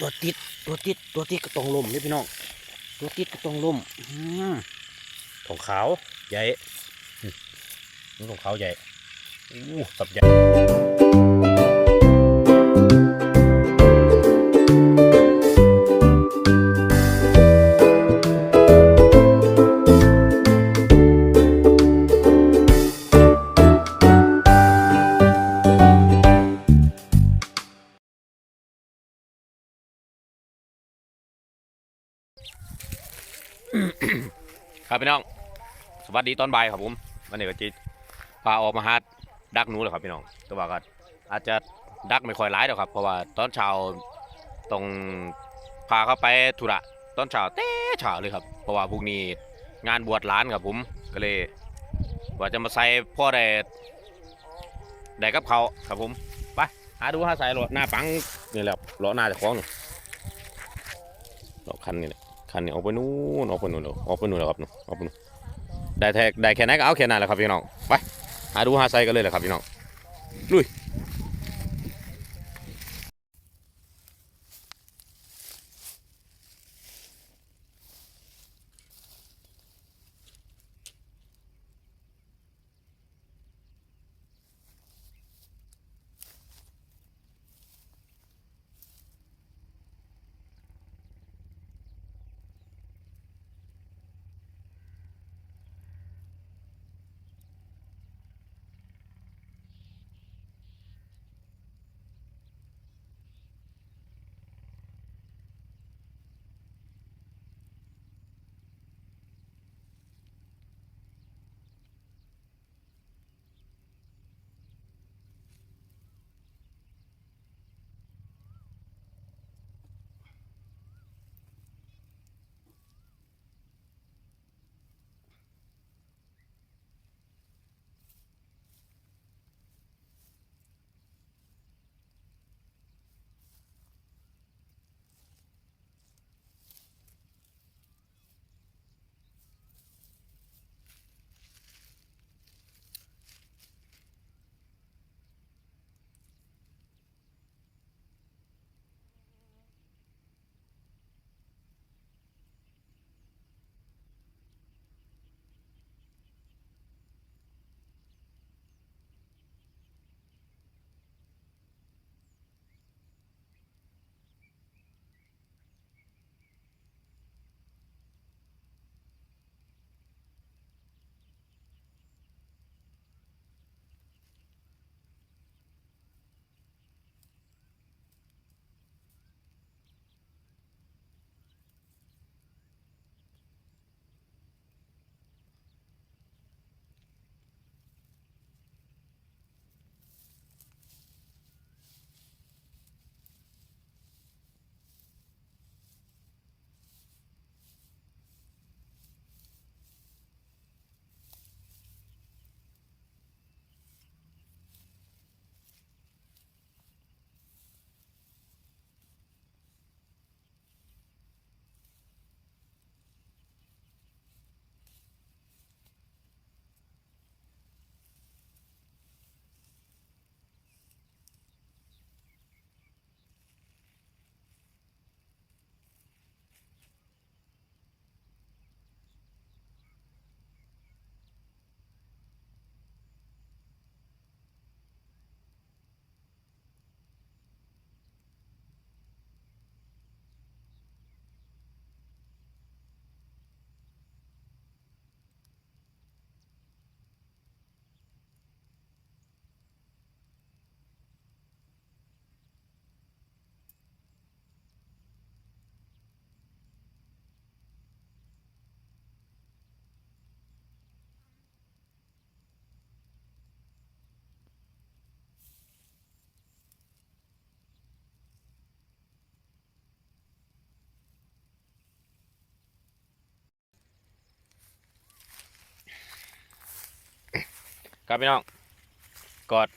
ตัวติดตัวติดตัวติดก็ต้องล่มนี่พี่น้องตัวติดก็ต้องล่มอของขาวใหญ่นี่ของขาวใหญ่อู้สับใหญ่ พี่น้อง สวัสดีตอนบ่ายครับผมวันนี้ก็จิพาออกมาหาดักหนูเลยครับพี่น้องแต่ว่าก็อาจจะดักไม่ค่อยร้ายหรอกครับ เพราะว่าตอนเช้าต้องพาเขาไปธุระตอนเช้าเต้เช้าเลยครับ เพราะว่าพรุ่งนี้งานบวชหล้านครับผมก็เลยว่าจะมาใส่พ่อได้ได้กับเขาครับผมไปหาดูหาใส่รถหน้าปังนี่แหละล้อหน้าจะคล้องนี่ล้อคันนี่แหละ คันนี้ออกไปนู่นออกไปนู่นแล้วออกไปนู่นแล้วครับนู่นออกไปนู่นได้แท็กได้แค่ไหนก็เอาแค่นั้นแหละครับพี่น้องไปหาดูหาใส่กันเลยแหละครับพี่น้องลุย ครับพี่น้องกอด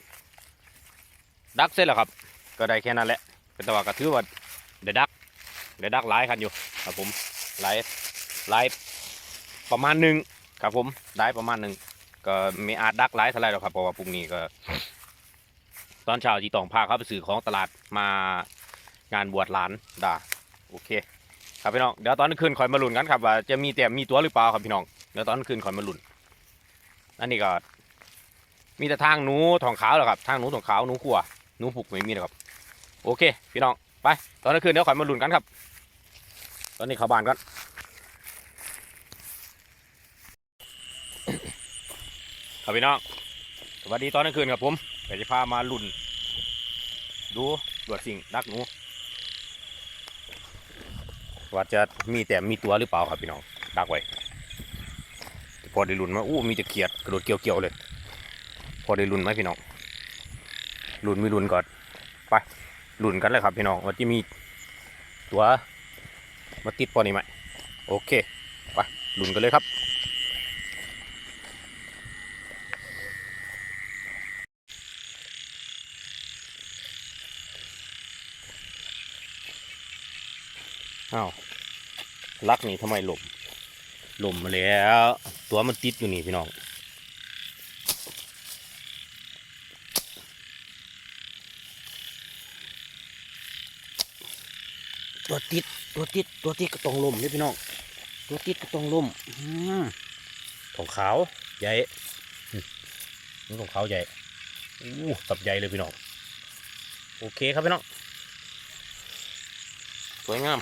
ดักเสร็จแล้วครับ ก็ได้แค่นั้นแหละเป็นแตว่าก็ถือว่าได้ดักได้ดักหลายคันอยู่ครับผมหลายหลายประมาณหนึ่งครับผมได้ประมาณหนึ่งก็ไม่อาจดักหลายเท่าไหรหรอกครับเพราะว่าพรุ่งนี้ก็ ตอนเช้าจีตองพาเขาไปซื้อของตลาดมางานบวชหลานด่าโอเค ครับพี่น้องเดี๋ยวตอนกลางคืนคอยมาลุ้นกันครับว่าจะมีแต่มีตัวหรือเปล่าครับพี่น้องเดี๋ยวตอนกลางคืนคอยมาลุ้นอันนี้ก็ มีแต่ทางหนูทองขาวแหละครับ ทางหนูทองขาวหนูขัวหนูผูกไม่มีนะครับ โอเค พี่น้อง ไป ตอนกลางคืนเดี๋ยวคอยมาลุ้นกันครับ ตอนนี้เข้าบ้านก่อนครับพี่น้อง สวัสดีตอนกลางคืนครับผมเดี๋ยวจะพามาลุ้นดูตรวจสิ่งดักหนูว่าจะมีแต่มีตัวหรือเปล่าครับพี่น้องดักไว้พอได้ลุ้นมาอู้มีแต่เขียดกระโดดเกี่ยวๆเลย พอได้ลุ้นไหมพี่น้องลุ้นไม่ลุ้นก่อนไปลุ้นกันเลยครับพี่น้องว่าจะมีตัวมาติดพอนี้ไหมโอเคไปลุ้นกันเลยครับอ้าวลักนี่ทำไมหล่มหล่มมาแล้ว ตัวมันติดอยู่นี่พี่น้อง ตัวติดตัวติดตัวติดก็ต้องล่มเลยพี่น้องตัวติดก็ต้องล่มอของขาวใหญ่นี่ของขาวใหญ่อู้สับใหญ่เลยพี่น้องโอเคครับพี่น้องสวยงาม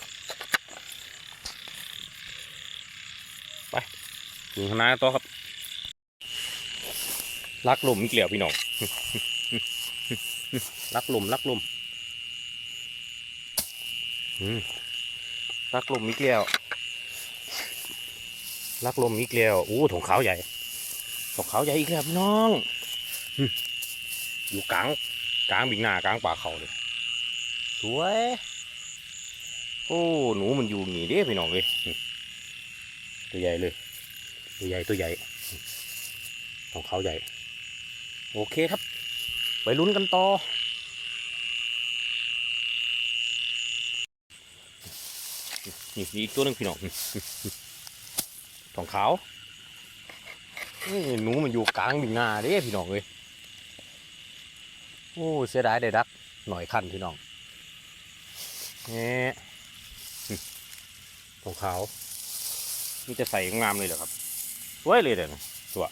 ไปดูข้างหน้าต่อครับลักลมมีเกลียวพี่น้องลักลมลักลม อืมลักลมมีเกลียวลักลมมีเกลียวอู้ถงขาวใหญ่ถงขาวใหญ่อีกแล้วพี่น้องอืมอยู่กลางกลางบิ่งหน้ากลางป่าเขาเลยสวยโอ้หนูมันอยู่นี่เด้พี่น้องเลยนี่ตัวใหญ่เลย ตัวใหญ่ตัวใหญ่ของเขาใหญ่ โอเคครับ ไปลุ้นกันต่อ นี่อีกตัวหนึงพี่น้องของขาวนี่หนูมันอยู่กลางดิ่งนาเด้พี่น้องเลยโอ้เสียดายได้ดักหน่อยคันพี่น้องนี่ของขาวนี่จะใส่งามเลยเหรอครับสวยเลยเดี๋ยวนะตัว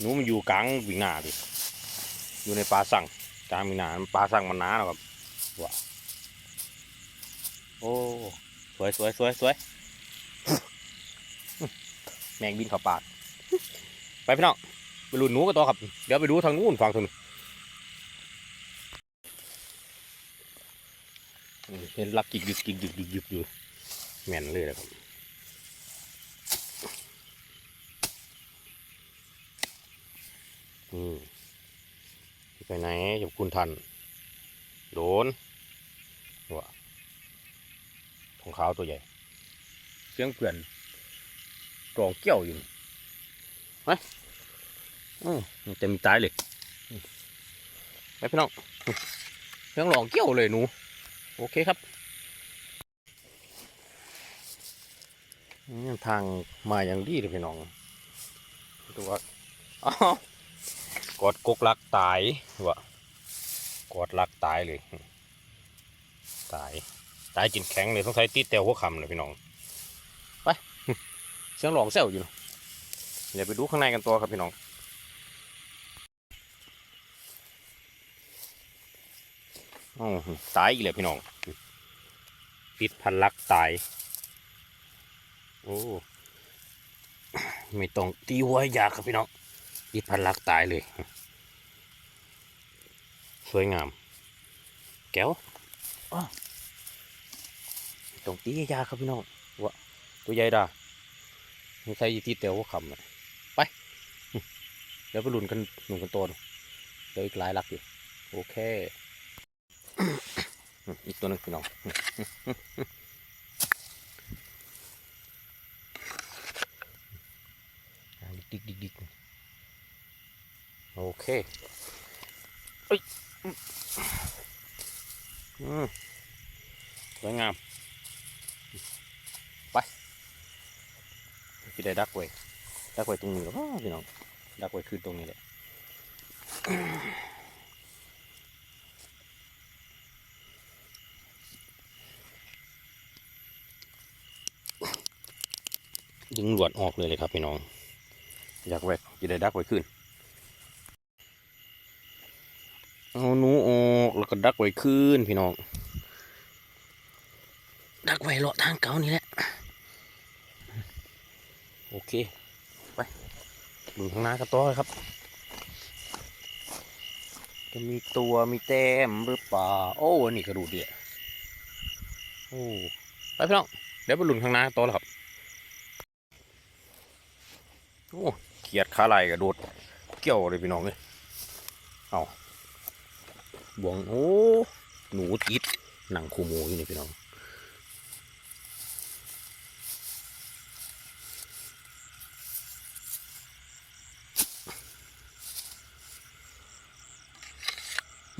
หนูมันอยู่กลางวิ่งหน้าดิอยู่ในป่าสั่งกลางวิ่งหน้าป่าสั่งมันหนาแล้วครับตัวโอ้ วยสวยสวยสวยแมงบินเข้าปาก ไปพี่น้องไปลุ้นหนูกันต่อครับ เดี๋ยวไปดูทางนู้นฝั่งทางนู้นเห็นลักกิกยึกกิกยึกยึกยึกอยู่แม่นเลยนะครับอืมไปไหนอย่าคุณทันโดนหัว ของขาวตัวใหญ่ เสียงเพื่อนกรองเกี่ยวอยู่ไปอืมมันจะมีตายเลยอืมไปพี่น้องเสียงหลองเกี่ยวเลยหนู โอเคครับทางมาอย่างดีเลยพี่น้องตัวอ้าวกอดกกลักตายวะกอดลักตายเลย ตาย ตายจินแข็งเลยต้องใช้ตีแต่หัวคำเลยพี่น้อง ไป เสียงหลองแซวอยู่เนอะเดี๋ยวไปดูข้างในกันตัวครับพี่น้องอตายอีกแล้วพี่น้องติดพันลักตาย โอ้ ไม่ต้องตีหัวยากครับพี่น้องติดพันลักตายเลย สวยงาม แก้ว ต้องตียาครับพี่น้องวะตัวใหญ่ด่าไม่ใช่ที่เตียวหัวคำเลยไป เดี๋ยวไปลุ้นกันหนุ่มกันโตนเดี๋ยวอีกหลายลักอยู่โอเค อีกตัวนึงพี่น้องดิกดิกดิกโอเคเอ้ยอืมอืมสวยงาม ที่ได้ดักไว้ดักไว้ตรงนี้แล้วพี่น้องดักไว้ขึ้นตรงนี้แหละดึงหลวดออกเลยเลยครับพี่น้อง อยากแวกจะได้ดักไว้ขึ้นเอาหนูออกแล้วก็ดักไว้ขึ้นพี่น้อง ดักไว้เลาะทางเก่านี่แหละ เคไปดูข้างหน้ากันต่อเลยครับ จะมีตัวมีแต้มหรือเปล่าโอ้อันนี่กระดูดเดียโอ้ไปพี่น้องเดี๋ยวไปลุ้นข้างหน้าต่อแล้วครับโอ้เขียดขาไหลกระโดดเกี่ยวเลยพี่น้องเลยเอาบวงโอ้หนูติดหนังคูโมอยู่นี่พี่น้อง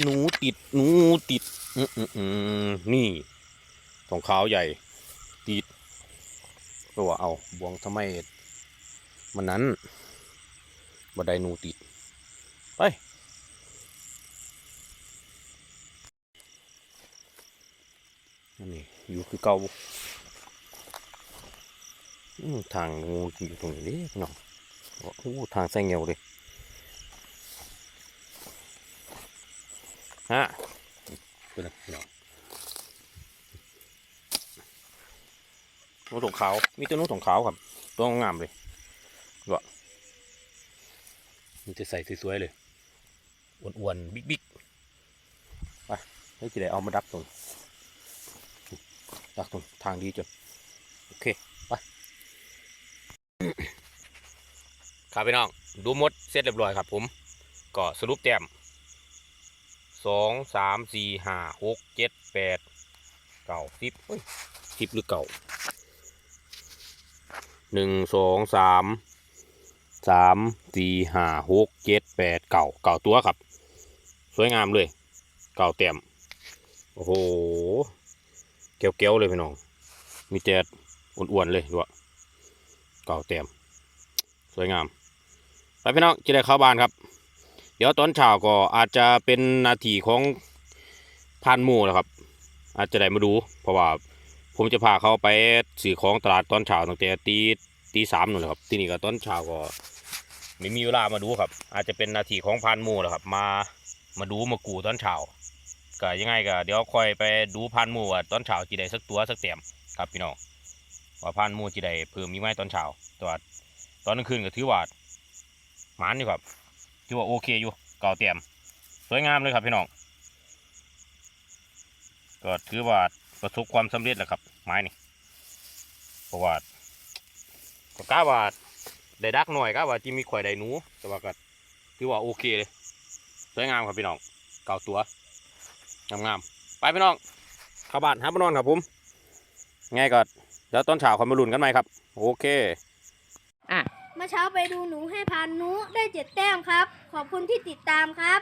หนูติดหนูติดอืมอืมอืมนี่ของขาวใหญ่ ติดตัวเอาบวงทำไมมันนั้นบันไดหนูติด ไปนนี้อยู่คือเก่าทางงูอยู่ตรงนี้เนาะโอ้ทางแซงเงียวเลย ฮะดูนะเนาะนูถงขาว มีตัวนูถงขาวครับ ตัวงามเลยก็มันจะใส่สวยๆเลย อ้วนๆ บิ๊กๆ ไปให้จะได้เอามาดักตรงดักตรงทางดีจน โอเค ไปครับพี่น้อง ดูมดเสร็จเรียบร้อยครับผม ก็สรุปแต้ม สองสามสี่ห้าหกเจ็ดแปดเก้าสิบสิบหรือเก่าหนึ่งสองสามสามสี่ห้าหกเจ็ดแปดเก่าเก่าตัวครับ สวยงามเลย เก่าเต็มโอ้โหเกี้ยวๆเลยพี่น้อง มีแต่อ้วนๆเลยด้วยเก่าเต็มสวยงามไปพี่น้องจะได้เข้าบ้านครับ ดี๋ยวตอนเช้าก็อาจจะเป็นนาทีของพานหมูนะครับ อาจจะได้มาดู เพราะว่าผมจะพาเขาไปสื่อของตลาดตอนเช้าตั้งแต่ตีตีสามนู่นครับ ที่นี่ก็ตอนเช้าก็ไม่มีเวลามาดูครับ อาจจะเป็นนาทีของพานหมู่แหละครับ มามาดูมากูตอนเช้าก็ยังไงก็เดี๋ยวคอยไปดูพานหมู่ว่าตอนเช้าจีได้สักตัวสักเต็มครับพี่น้องว่าพานหมูจีได้เพิ่มมีไหมตอนเช้าแต่ว่าตอนกลางคืนก็ถือว่าหมานอยู่ครับ ถือว่าโอเคอยู่เก่าเตรียมสวยงามเลยครับพี่น้องก็ถือว่าประสบความสำเร็จแล้วครับ ไม้นี่เพราะว่าก็กล้าว่าได้ดักหน่อยกล้าว่าจีมีข่อยได้หนู แต่ว่าก็ถือว่าโอเคเลยสวยงามครับพี่น้องเก่าตัวงามๆไปพี่น้องข้าบ้านหาบ้านนอนครับผมไงก็เดี๋ยวตอนเช้าคอยมาลุ้นกันไหมครับ โอเค อะ เมื่อเช้าไปดูหนูให้พานหนูได้เจ็ดแต้มครับ ขอบคุณที่ติดตามครับ